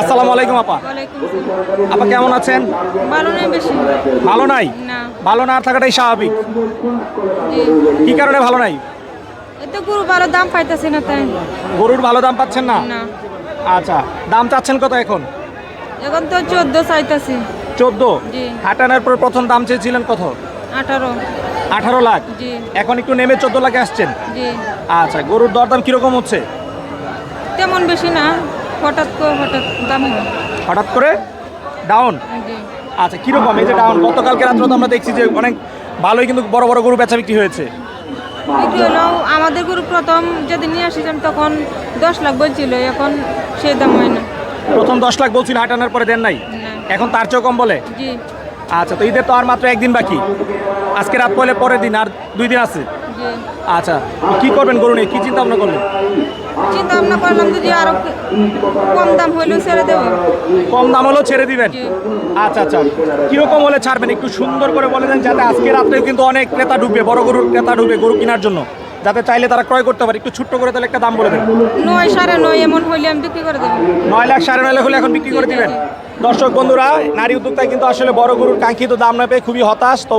আসসালামু আলাইকুম আপা। আপা কেমন আছেন? ভালো নেই বেশি। ভালো নাই? না। ভালো না থাকাটাই স্বাভাবিক। কি কারণে ভালো নাই? এত গরু ভালো দাম পাইতেছি না তাই। গরুর ভালো দাম পাচ্ছেন না? না। আচ্ছা দাম চাচ্ছেন কত এখন? এখন তো চোদ্দ চাইতেছি। চোদ্দ? জি। হাটানোর পর প্রথম দাম চেয়েছিলেন কত? আঠারো। আঠারো লাখ? জি। এখন একটু নেমে চোদ্দ লাখে আসছেন? জি। আচ্ছা গরুর দরদাম কীরকম হচ্ছে? তেমন বেশি না। হঠাৎ করে হঠাৎ দাম হঠাৎ করে? ডাউন আচ্ছা কীরকম? এই যে ডাউন গতকালকে রাত্রে তো আমরা দেখছি যে অনেক ভালোই কিন্তু বড় বড় গরু বেচা বিক্রি হয়েছে। বিক্রি হলো আমাদের গরু প্রথম যেদিন নিয়ে আসছিলাম তখন দশ লাখ বলছিল এখন সে দাম হয় না। প্রথম দশ লাখ বলছিল হাটানোর পরে দেন নাই? এখন তার চেয়েও কম বলে? আচ্ছা তো ঈদের তো আর মাত্র একদিন বাকি। আজকে রাত পরে পরের দিন আর দুই দিন আছে? আচ্ছা কি করবেন গরু নিয়ে? কি চিন্তা ভাবনা করলেন? চিন্তা ভাবনা করলাম যদি আরও কম দাম হইলেও ছেড়ে দেবো। কম দাম হলেও ছেড়ে দিবেন? আচ্ছা আচ্ছা। কীরকম হলে ছাড়বেন? একটু সুন্দর করে বলে দেন যাতে আজকে রাত্রে কিন্তু অনেক ক্রেতা ঢুকবে বড় গরুর ক্রেতা ঢুকবে গরু কেনার জন্য। যাতে চাইলে তারা ক্রয় করতে পারে। একটু ছোট্ট করে তাহলে একটা দাম বলে দেন। নয় সাড়ে নয় এমন হইলে আমি বিক্রি করে দেবো। নয় লাখ সাড়ে নয় লাখ হলে এখন বিক্রি করে দিবেন। দর্শক বন্ধুরা নারী উদ্যোক্তায় কিন্তু আসলে বড় গরুর কাঙ্ক্ষিত দাম না পেয়ে খুবই হতাশ। তো